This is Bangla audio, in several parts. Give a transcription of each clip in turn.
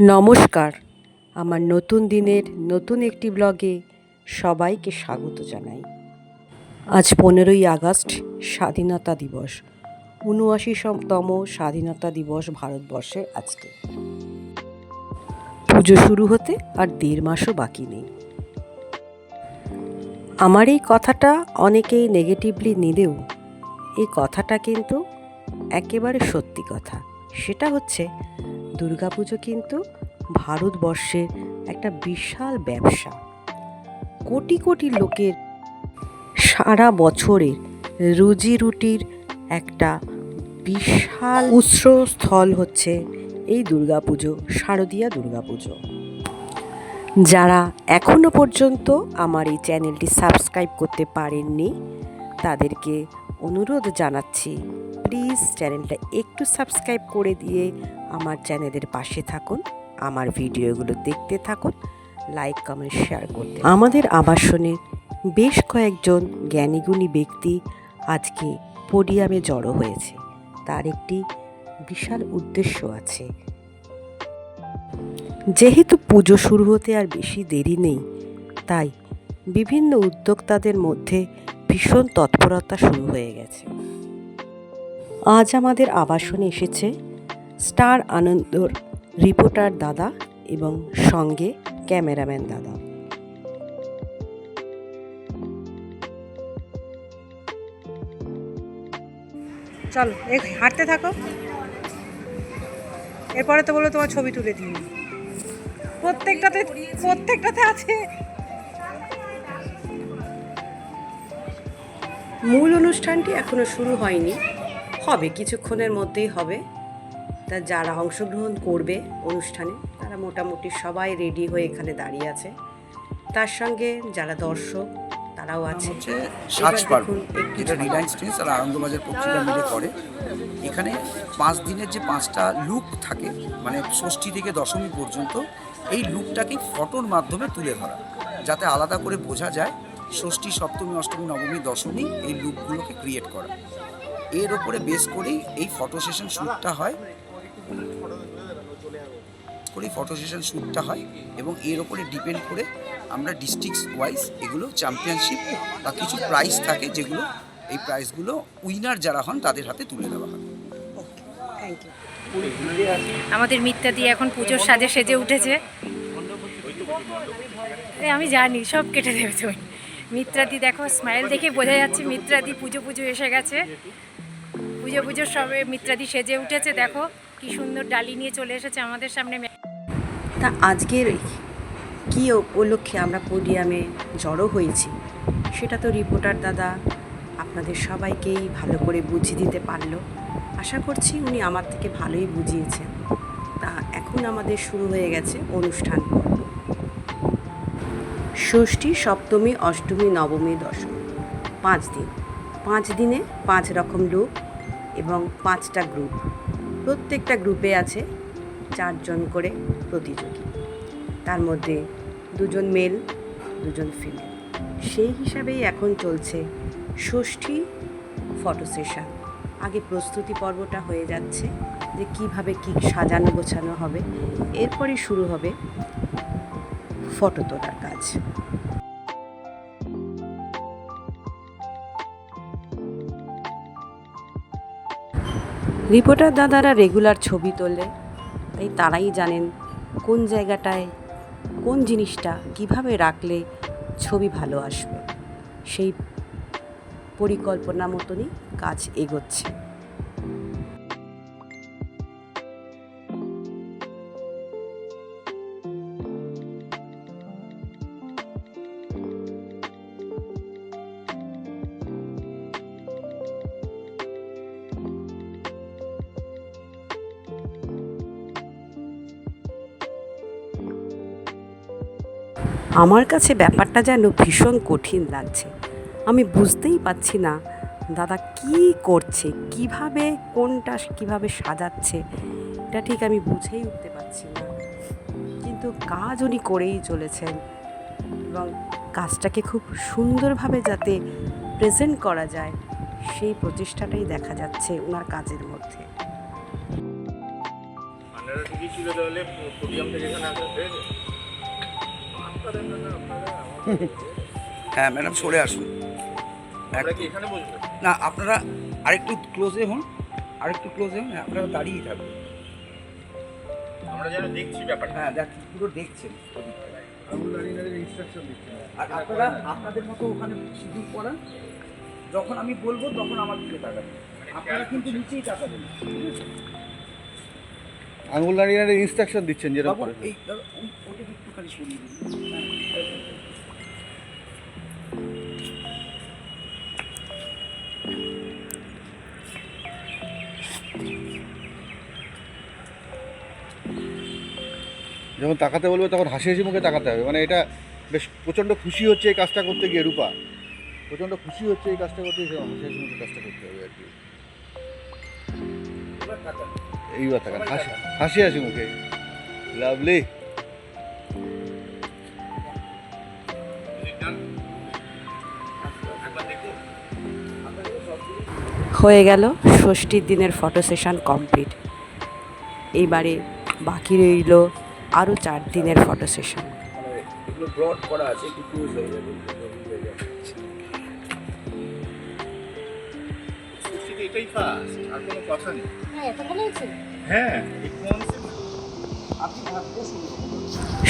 নমস্কার। আমার নতুন দিনের নতুন একটি ব্লগে সবাইকে স্বাগত জানাই। আজ পনেরোই আগস্ট, স্বাধীনতা দিবস। উনআশিতম স্বাধীনতা দিবস ভারতবর্ষে আজকে। পুজো শুরু হতে আর দেড় মাসও বাকি নেই। আমার এই কথাটা অনেকেই নেগেটিভলি নিলেও, এই কথাটা কিন্তু একেবারে সত্যি কথা। সেটা হচ্ছে দুর্গাপুজো কিন্তু ভারতবর্ষের একটা বিশাল ব্যবসা। কোটি কোটি লোকের সারা বছরের রুজি রুটির একটা বিশাল উৎসস্থল হচ্ছে এই দুর্গাপুজো, শারদীয়া দুর্গাপুজো। যারা এখনও পর্যন্ত আমার এই চ্যানেলটি সাবস্ক্রাইব করতে পারেননি, তাদেরকে অনুরোধ জানাচ্ছি, প্লিজ চ্যানেলটা একটু সাবস্ক্রাইব করে দিয়ে আমার চ্যানেলের পাশে থাকুন, আমার ভিডিওগুলো দেখতে থাকুন, লাইক, কমেন্ট, শেয়ার করতে। আমাদের আবাসনে বেশ কয়েকজন জ্ঞানীগুণী ব্যক্তি আজকে পোডিয়ামে জড়ো হয়েছে। তার একটি বিশাল উদ্দেশ্য আছে। যেহেতু পুজো শুরু হতে আর বেশি দেরি নেই, তাই বিভিন্ন উদ্যোক্তাদের মধ্যে ভীষণ তৎপরতা শুরু হয়ে গেছে। আজ আমাদের আবাসনে এসেছে স্টার আনন্দর রিপোর্টার দাদা এবং সঙ্গে ক্যামেরাম্যান দাদা। চলো হাঁটতে থাকো। এরপরে তো বলো তোমার ছবি তুলে দিই। প্রত্যেকটাতে প্রত্যেকটাতে আছে। মূল অনুষ্ঠানটি এখনও শুরু হয়নি। হবে, কিছুক্ষণের মধ্যেই হবে। তা যারা অংশগ্রহণ করবে অনুষ্ঠানে তারা মোটামুটি সবাই রেডি হয়ে এখানে দাঁড়িয়ে আছে। তার সঙ্গে যারা দর্শক তারাও আছে। সাজ পার্বণ যেটা রিলায়েন্স ট্রেন্স আর আনন্দবাজার পত্রিকা মিলে করে। এখানে পাঁচ দিনের যে পাঁচটা লুক থাকে মানে ষষ্ঠী থেকে দশমী পর্যন্ত এই লুকটাকে ফটোর মাধ্যমে তুলে ধরা যাতে আলাদা করে বোঝা যায় ষষ্ঠী সপ্তমী অষ্টমী নবমী দশমী এই লুকগুলোকে ক্রিয়েট করা। এর ওপরে বেস করেই এই ফটো সেশন শ্যুটটা হয়। করে ফটো সেশন শ্যুটটা হয় এবং এর ওপরে ডিপেন্ড করে আমরা ডিস্ট্রিক্ট ওয়াইজ এগুলো চ্যাম্পিয়নশিপ বা কিছু প্রাইজ থাকে যেগুলো এই প্রাইজগুলো উইনার যারা হন তাদের হাতে তুলে দেওয়া হয়। আমাদের মিথ্যাদি এখন পুজোর সাজে সেজে উঠেছে। আমি জানি, সব কেটে দেবে তুমি। মিত্রাদি দেখো স্মাইল দেখে বোঝা যাচ্ছে মিত্রাদি পুজো পুজো এসে গেছে। পুজো পুজোর সবে মিত্রাদি সেজে উঠেছে, দেখো। কি সুন্দর ডালি নিয়ে চলে এসেছে আমাদের সামনে তা আজকের কী উপলক্ষে আমরা পোডিয়ামে জড়ো হয়েছি, সেটা তো রিপোর্টার দাদা আপনাদের সবাইকেই ভালো করে বুঝিয়ে দিতে পারল। আশা করছি উনি আমার থেকে ভালোই বুঝিয়েছেন। তা এখন আমাদের শুরু হয়ে গেছে অনুষ্ঠান ষষ্ঠী, সপ্তমী, অষ্টমী, নবমী, দশমী। পাঁচ দিন। পাঁচ দিনে পাঁচ রকম লোক এবং পাঁচটা গ্রুপ প্রত্যেকটা গ্রুপে আছে চারজন করে প্রতিযোগী। তার মধ্যে দুজন মেল, দুজন ফিমেল। সেই হিসাবেই এখন চলছে ষষ্ঠী ফটো সেশন। আগে প্রস্তুতি পর্বটা হয়ে যাচ্ছে যে কীভাবে কি সাজানো গোছানো হবে। এরপরই শুরু হবে ফটো তোলার কাজ। রিপোর্টার দাদারা রেগুলার ছবি তোলে, তাই তারাই জানেন কোন জায়গাটায় কোন জিনিসটা কীভাবে রাখলে ছবি ভালো আসবে। সেই পরিকল্পনা মতনই কাজ এগোচ্ছে। আমার কাছে ব্যাপারটা যেন ভীষণ কঠিন লাগছে। আমি বুঝতেই পারছি না, দাদা কি করছে, কীভাবে কোনটা কীভাবে সাজাচ্ছে, এটা ঠিক আমি বুঝেই উঠতে পারছি না। কিন্তু কাজ উনি করেই চলেছেন এবং কাজটাকে খুব সুন্দরভাবে যাতে প্রেজেন্ট করা যায়, সেই প্রচেষ্টাটাই দেখা যাচ্ছে ওনার কাজের মধ্যে। ছিল তাহলে হ্যাঁ ম্যাডাম সরে আসুন। না আপনারা আরেকটু ক্লোজে হন। আরেকটু ক্লোজে হন আপনারা দাঁড়িয়েই থাকবেন আমরা যেন দেখছি ব্যাপারটা। হ্যাঁ পুরো দেখছেন। আর আপনারা আপনাদের মতো ওখানে সিঁদুর পড়ান যখন আমি বলব তখন আমার দিকে তাকাবেন। আপনারা কিন্তু নিচেই তাকাবেন। আঙুল নাড়িয়ে নাড়িয়ে ইনস্ট্রাকশন দিচ্ছেন যেরকম এই সরিয়ে দিন যখন তাকাতে বলবে তখন হাসি হাসি মুখে তাকাতে হবে। মানে এটা বেশ প্রচণ্ড খুশি হচ্ছে এই কাজটা করতে গিয়ে রূপা। প্রচণ্ড খুশি হচ্ছে এই কাজটা করতে গিয়ে হাসি হাসি মুখে কাজটা করতে হবে আর কি। এইবার তাকান। হাসি হাসি হাসি মুখে। লাভলি। হয়ে গেল, ষষ্ঠীর দিনের ফটো সেশন কমপ্লিট এইবারে বাকি রইল আরও চার দিনের ফটো সেশন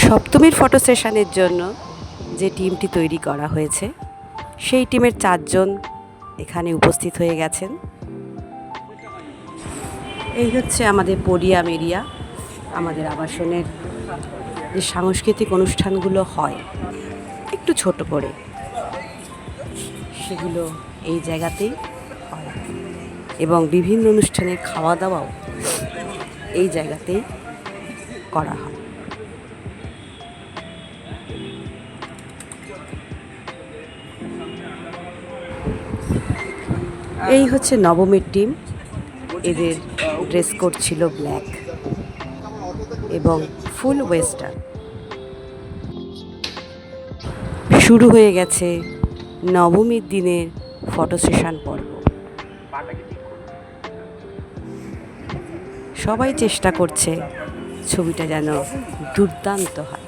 সপ্তমীর ফটো সেশনের জন্য যে টিমটি তৈরি করা হয়েছে, সেই টিমের চারজন এখানে উপস্থিত হয়ে গেছেন। এই হচ্ছে আমাদের পোডিয়াম এরিয়া, আমাদের আবাসনের যে সাংস্কৃতিক অনুষ্ঠানগুলো হয়, একটু ছোট করে। সেগুলো এই জায়গাতেই হয়। এবং বিভিন্ন অনুষ্ঠানের খাওয়া দাওয়াও এই জায়গাতেই করা হয়। এই হচ্ছে নবমীর টিম। এদের ড্রেস কোড ছিল ব্ল্যাক এবং ফুল ওয়েস্টার্ন। শুরু হয়ে গেছে নবমীর দিনের ফটো সেশন পর্ব। সবাই চেষ্টা করছে ছবিটা যেন দুর্দান্ত হয়।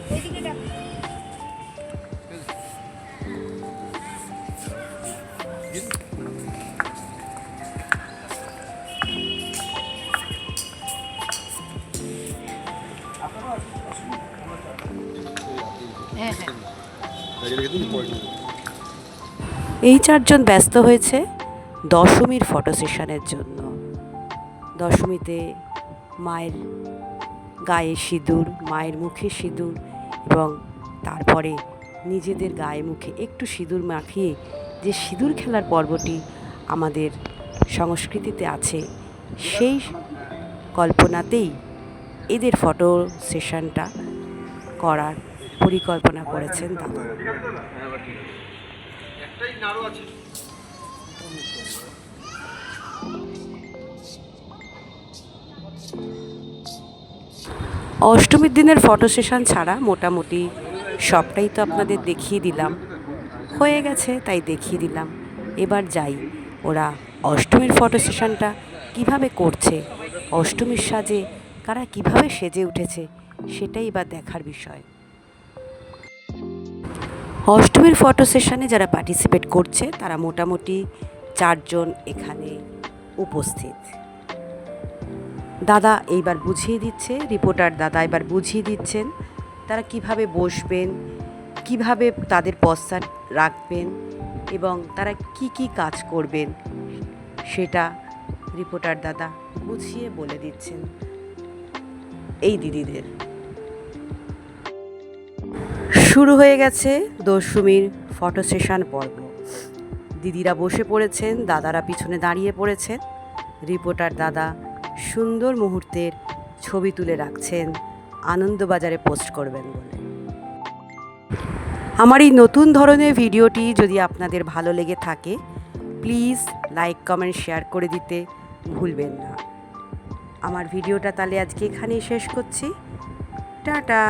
এই চারজন ব্যস্ত হয়েছে দশমীর ফটো সেশনের জন্য। দশমীতে মায়ের গায়ে সিঁদুর, মায়ের মুখে সিঁদুর এবং তারপরে নিজেদের গায়ে মুখে একটু সিঁদুর মাখিয়ে যে সিঁদুর খেলার পর্বটি আমাদের সংস্কৃতিতে আছে, সেই কল্পনাতেই এদের ফটো সেশনটা করার পরিকল্পনা করেছেন দাদা অষ্টমীর দিনের ফটো সেশন ছাড়া মোটামুটি সবটাই তো আপনাদের দেখিয়ে দিলাম। হয়ে গেছে, তাই দেখিয়ে দিলাম। এবার যাই, ওরা অষ্টমীর ফটো সেশনটা কীভাবে করছে, অষ্টমীর সাজে কারা কীভাবে সেজে উঠেছে, সেটাই এবার দেখার বিষয়। অষ্টমীর ফটো সেশনে যারা পার্টিসিপেট করছে, তারা মোটামুটি চারজন এখানে উপস্থিত। দাদা এইবার বুঝিয়ে দিচ্ছে রিপোর্টার দাদা এবার বুঝিয়ে দিচ্ছেন, তারা কীভাবে বসবেন, কীভাবে তাদের পশ্চাৎ রাখবেন এবং তারা কি কি কাজ করবেন, সেটা রিপোর্টার দাদা বুঝিয়ে বলে দিচ্ছেন। এই দিদিদের। শুরু হয়ে গেছে দশমীর ফটো সেশন পর্ব। দিদিরা বসে পড়েছেন, দাদারা পিছনে দাঁড়িয়ে পড়েছেন। রিপোর্টার দাদা সুন্দর মুহূর্তের ছবি তুলে রাখছেন, আনন্দবাজারে পোস্ট করবেন বলে। আমার এই নতুন ধরনের ভিডিওটি যদি আপনাদের ভালো লেগে থাকে, প্লিজ লাইক, কমেন্ট, শেয়ার করে দিতে ভুলবেন না। আমার ভিডিওটা তাহলে আজকে এখানেই শেষ করছি। টাটা!